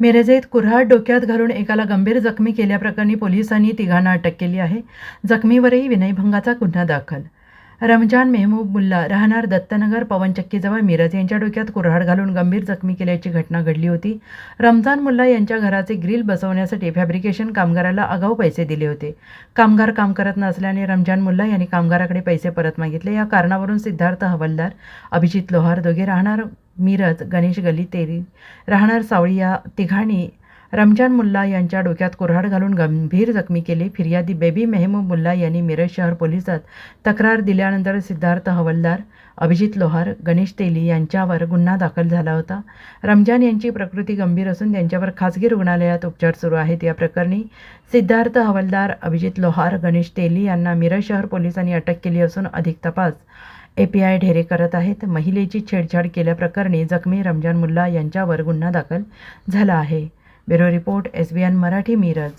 मिरजेत कुऱ्हाड डोक्यात घालून एकाला गंभीर जखमी केल्याप्रकरणी पोलिसांनी तिघांना अटक केली आहे. जखमीवरही विनयभंगाचा गुन्हा दाखल. रमजान मेहबूब मुल्ला राहणार दत्तनगर पवनचक्कीजवळ मिरज यांच्या डोक्यात कुऱ्हाड घालून गंभीर जखमी केल्याची घटना घडली होती. रमजान मुल्ला यांच्या घराचे ग्रिल बसवण्यासाठी फॅब्रिकेशन कामगाराला आगाऊ पैसे दिले होते. कामगार काम करत नसल्याने रमजान मुल्ला यांनी कामगाराकडे पैसे परत मागितले. या कारणावरून सिद्धार्थ हवलदार अभिजित लोहार दोघे राहणार मिरज गणेश गली तेरी राहणार सावळी या तिघांनी रमजान मुल्ला यांच्या डोक्यात कुऱ्हाड घालून गंभीर जखमी केली. फिर्यादी बेबी मेहमूब मुल्ला यांनी मिरज शहर पोलिसात तक्रार दिल्यानंतर सिद्धार्थ हवलदार अभिजित लोहार गणेश तेली यांच्यावर गुन्हा दाखल झाला होता. रमजान यांची प्रकृती गंभीर असून त्यांच्यावर खासगी रुग्णालयात उपचार सुरू आहेत. या प्रकरणी सिद्धार्थ हवलदार अभिजित लोहार गणेश तेली यांना मिरज शहर पोलिसांनी अटक केली असून अधिक तपास ए पी आय ढेरे करत आहेत. महिलेची छेडछाड केल्याप्रकरणी जखमी रमजान मुल्ला यांच्यावर गुन्हा दाखल झाला आहे. Bureau report S B N Marathi Miraj.